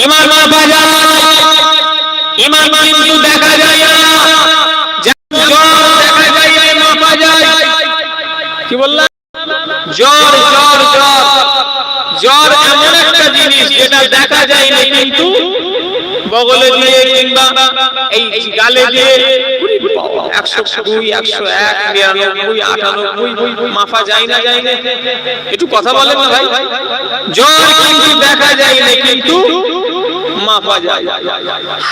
ইমান মাপা যায় ইমান কিন্তু দেখা যায় না। দেখা যায় মাপা যায় কি বললাম? জ্বর জ্বর জ্বর। জ্বর এমন একটা জিনিস যেটা দেখা যায় না কিন্তু বগলে দিয়ে কিংবা এই গালে দিয়ে একশো দুই একশো এক, নিরানব্বই, আটানব্বই, মাফা যায় না যায় না। একটু কথা বলে ভাই। জ্বর কিন্তু দেখা যায় না কিন্তু মাপা যায়।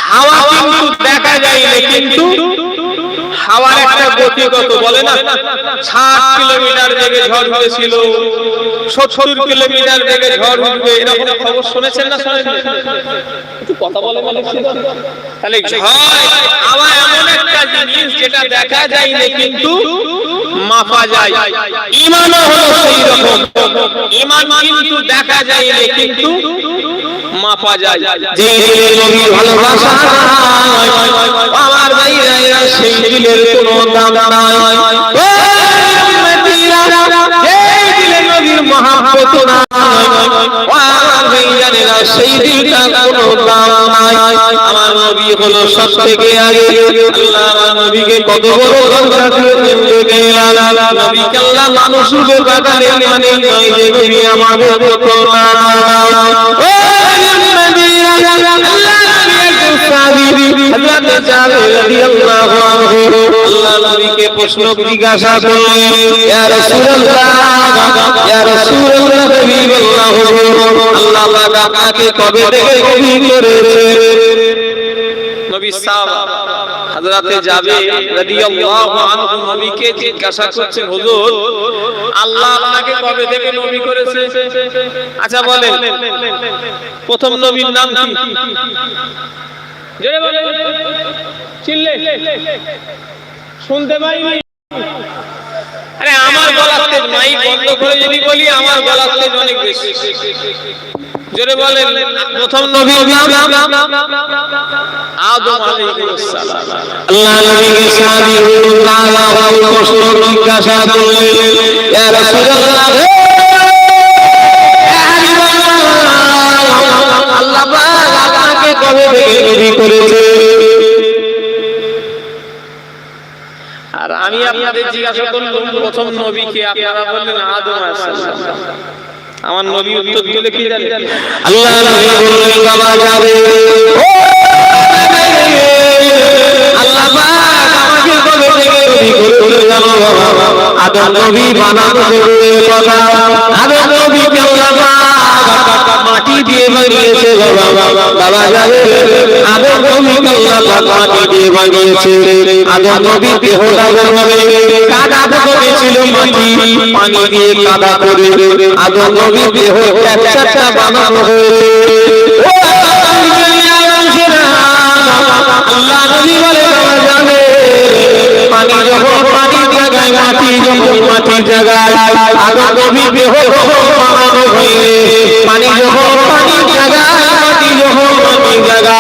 হাওয়া কিন্তু দেখা যায় কিন্তু হাওয়ার একটা গতি কত বলে না ষাট কিলোমিটার বেগে ঝড় হয়েছিল সত্তর কিলোমিটার বেগে ঝড় উঠবে, এরকম খবর শুনেছেন না শুনেছেন কথা বলে তাহলে ঝড় হাওয়া এমন একটা জিনিস যেটা দেখা যায় না, কিন্তু মাপা যায়। ইমানও হলো সেই রকম। ইমান কিন্তু দেখা যায় না, কিন্তু মাপা যায়। যে নবী ভালোবাসা আমার ভাইরা সেই দিলের কোনো দাম নাই। যেই দিলে নবীর মহাব্বত নাই আমার ভাইজানেরা সেই দিলটা কোনো দাম নাই। আমার নবী হলো সব থেকে আগে আল্লাহ নবীকে কত বড় দরজা দেখে আল্লাহ নবীকে আল্লাহ বাগানে মানে নয় যে নবী আমাদের মতো না প্রশ্ন জিজ্ঞাসা করলেন ইয়া ইয়া আপনাকে কবে থেকে নবী করেছে নবী সাহাবা হযরতে জাবের রাদিয়াল্লাহু আনহু নবীকে জিজ্ঞাসা করছেন হুজুর আল্লাহ আপনাকে কবে থেকে নবী করেছে? আচ্ছা বলেন। প্রথম নবীর নাম কি? জোরে বলেন। চিল্লে। শুনতে পাইনি। আরে আমার গলার তেজ মাইক বন্ধ করে যদি বলি আমার গলার তেজ অনেক বেশি। জোরে বলেন, প্রথম নাম আদম আলাইহিস সালাম। আল্লাহ নবীকে সাহাবী তাআলা প্রশ্ন জিজ্ঞাসা করলেন ইয়া রাসূলুল্লাহ নবী আর আমি আপনাদের জিজ্ঞাসা করলাম, প্রথম নবীকে আপনারা বললেন আদম আলাইহিস সালাম? আমার নবী উত্তর দিলে কি জানেন আল্লাহ নবী বললেন বাবা যাবে। আল্লাহ পাক আমাকে কবে থেকে নবী করেছে জানো বাবা আদম নবী বানানো কথা। আদম মাটি দিয়ে বানিয়েছে বাবা। বাবা যাবে আদম নবীকে আল্লাহ মাটি দিয়ে বানিয়েছে। আদম নবী দেহটা গরমে কাদা করেছিল মাটি? পানি দিয়ে কাদা করে। আদম নবী দেহ একটা বানানো হয়েছে আল্লাহ নবী বলে, বাবা যাবে পানি যখন পানি জায়গায়, মাটি যখন মাটি জায়গায়, আদম নবী দেহ বানানো হয়ে? পানি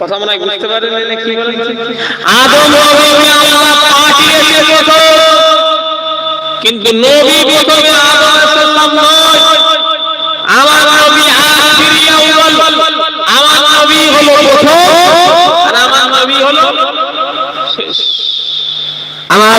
কথা মনে হয় বুঝতে পারেন কি বলেন আদম নবীকে আল্লাহ পাঠিয়েছে প্রথম কিন্তু নবী প্রথমে আদম আলাইহিস সালাম নয়। আমার নবী আখিরি আউয়াল আমার নবী হলো প্রথম। আর আমার নবী হলো শেষ। আমার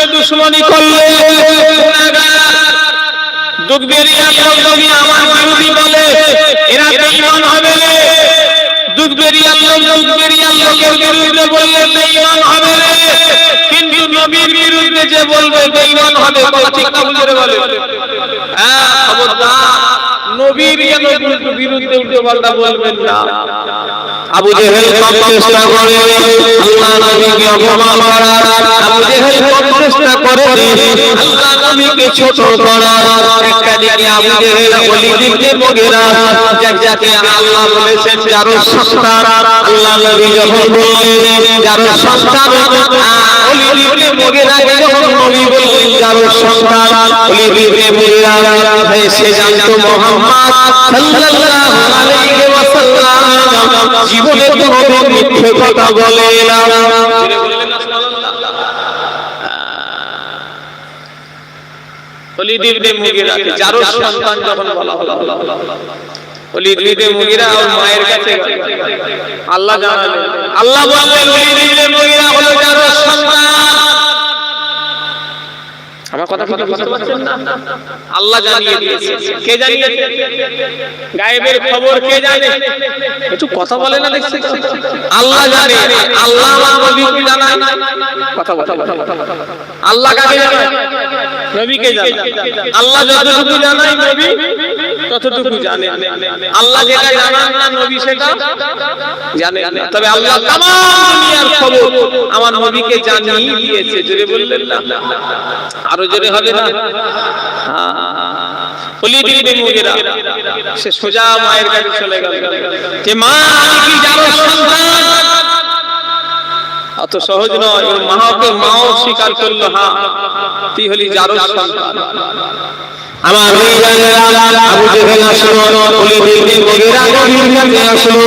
সঙ্গে দুশ্মনী করলে যে বলবে বেঈমান হবে কথা ঠিক না বলে। হ্যাঁ খবরদার। নবীর যেন বিরুদ্ধে উল্টো পাল্টা বলবেন না। আবু জেহেল কম চেষ্টা করে, আল্লাহ নবীকে অপমান করার আবু জেহেল কম চেষ্টা করে, আল্লাহ নবীকে ছোট করার একটা দিকে আবু জেহেল ওলিদ ইবনে মুগিরা যাক আল্লাহ বলেছেন, যার সন্তান আল্লাহ নবী যখন বললেন, যার সন্তান ওলিদ ইবনে মুগিরা যখন নবী বললেন সে জানতো সাল্লাল্লাহু আলাইহি জীবনে কোনোদিন মিথ্যে কথা বলে না। ইবনে সন্তান যখন বলা হলো। মায়ের কাছে আল্লাহ আল্লাহ সন্তান। কথা আল্লাহ জানিয়ে কে জানিয়েছে গায়েবের খবর কে জানে? একটু কথা বলে না দেখছি। আল্লাহ জানে। আল্লাহ নবীকে জানায়। কথা বলে। আল্লাহ কাকে জানায়? জানায়। আল্লাহ যতটুকু জানায় ততটুকু জানে আল্লাহ যেটা জানান না নবী সেটা জানে না তবে আল্লাহ তাম দুনিয়ার খবর আমার নবীকে জানিয়ে দিয়েছে জোরে বললেন না? আরও জোরে হবে না? সে সোজা মায়ের কাছে চলে গেল। যে মা কি জানো সন্তান? অত সহজ নয় মাকে মাও স্বীকার করল হ্যাঁ তুই হলি যারো সন্তান। আমার আবু জেহেল আসলো মুগিরা আসলো।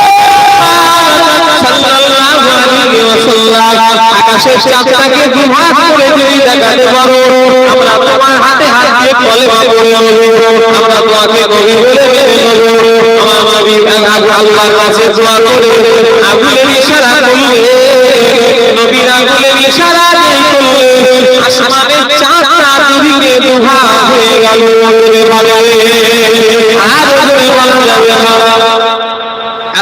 আকাশের চাঁদটাকে দুভাগ করে যদি দেখাতে পারো আমরা তোমার হাতে হাত দিয়ে বাবু আমরা তোমাকে নবী বলে মেনে আমার নবী আল্লাহর কাছে দোয়া করে আগুনের ইশারা করলে নবীর আগুনের ইশারা করলে আসমানের চাঁদটা দুদিকে দুভাগ হয়ে গেল বলে আর বলা যাবে না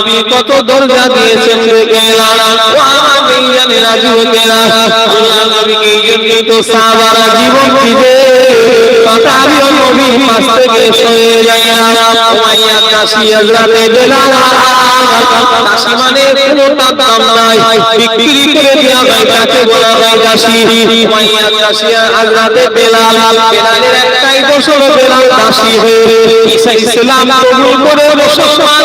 নবী কত দরজা দিয়েছেন দেখে ও আমার বিজ্ঞানী রাজু কেনা আল্লাহ নবীকে এই তো সাহাবারা জীবন দিবে। তাতারিও নবী পাশ থেকে সরে যায় না। উমাইয়া কাশি হযরতে বেলাল কাশি মানে কোনো দাম নাই। বিক্রি করে দেওয়া হয় তাকে বলা হয় কাশি। উমাইয়া কাশি হযরতে বেলাল। বেলালের একটাই বছর বেলাল কাশি হয়ে। ইসলাম কবুল করে মুসলমান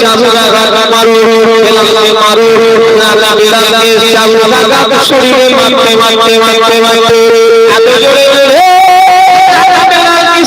চাবু লাগা মারো। মারো। না শরীরে মারতে মারতে মারতে মারতে।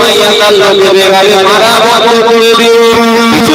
মাইয়া তার লোকে মারা বন্ধ করে দিল কিছু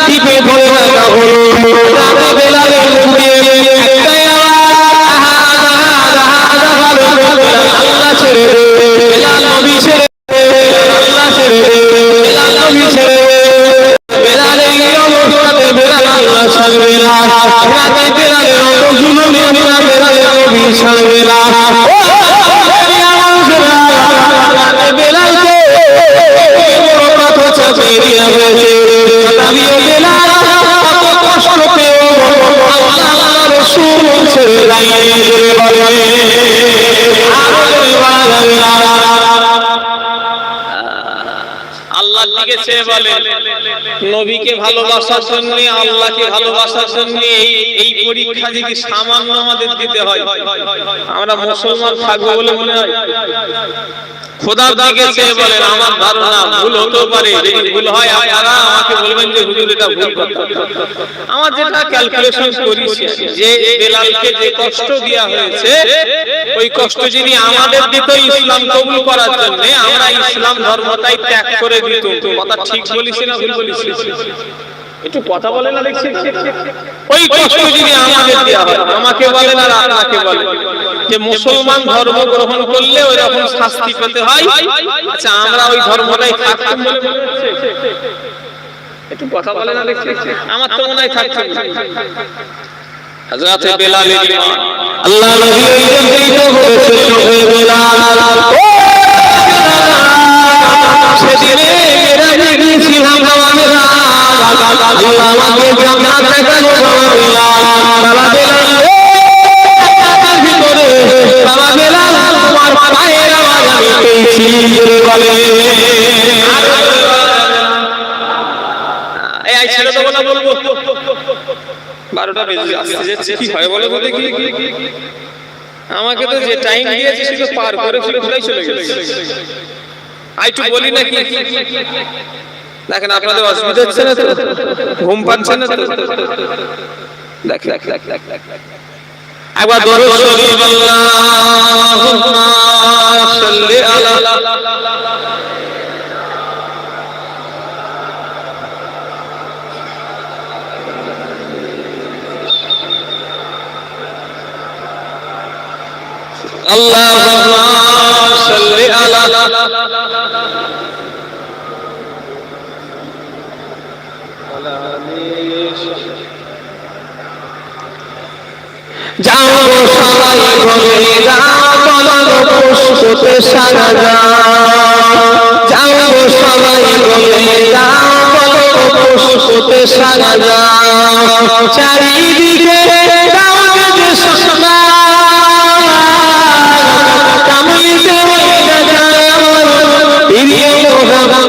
আল্লাহ লিখেছে বলে নবীকে ভালোবাসার জন্য, আল্লাহকে ভালোবাসার জন্য এই পরীক্ষা যদি সামান্য আমাদের দিতে হয়, আমরা মুসলমান থাকব বলে মনে হয়। খোদা দিকে চেয়ে বলেন, আমার ধারণা ভুল পারে ভুল হয়, আপনারা আমাকে বলবেন যে হুজুর, এটা ভুল আমার যেটা ক্যালকুলেশন করেছি, যে বেলালকে যে কষ্ট হয়েছে, ওই কষ্ট যদি আমাদের দিত ইসলাম কবুল করার জন্য, আমরা ইসলাম ধর্মটাই ত্যাগ করে দিত কথা ঠিক বলিস না ভুল বলিস একটু কথা বলে না দেখছি। ওই কষ্ট যদি আমাদের দেওয়া হয় আমাকে বলেন আর আপনাকে বলেন যে মুসলমান ধর্ম গ্রহণ করলে ওই রকম শাস্তি পেতে হয়? আচ্ছা আমরা ওই ধর্মটাই থাকতাম বলে মনে হচ্ছে? একটু কথা বলে না দেখছি। আমার তো মনে হয় থাকতাম হযরত বেলাল আল্লাহ নবী ওই জন্যই তো চোখে বেলাল ও সেদিনে মেরাজে গিয়েছিলাম বাবা বেলাল আমাকে আই বলো তো যে টাইম পার করে আর বলি নাকি? দেখেন, আপনাদের অসুবিধা হচ্ছে না তো? ঘুম পাচ্ছে না তো দেখ দেখ দেখ দেখ দেখ দেখ একবার দরুদ শরীফ আল্লাহুম্মা সাল্লি আলা اللهم صل على যাও সবাই বলে যাও বলো পুষ্পতে সারা যাও যাও সবাই বলে যাও বলো পুষ্পতে সারা যাও চারিদিকে কামিতে প্রিয় মোহাম্মদ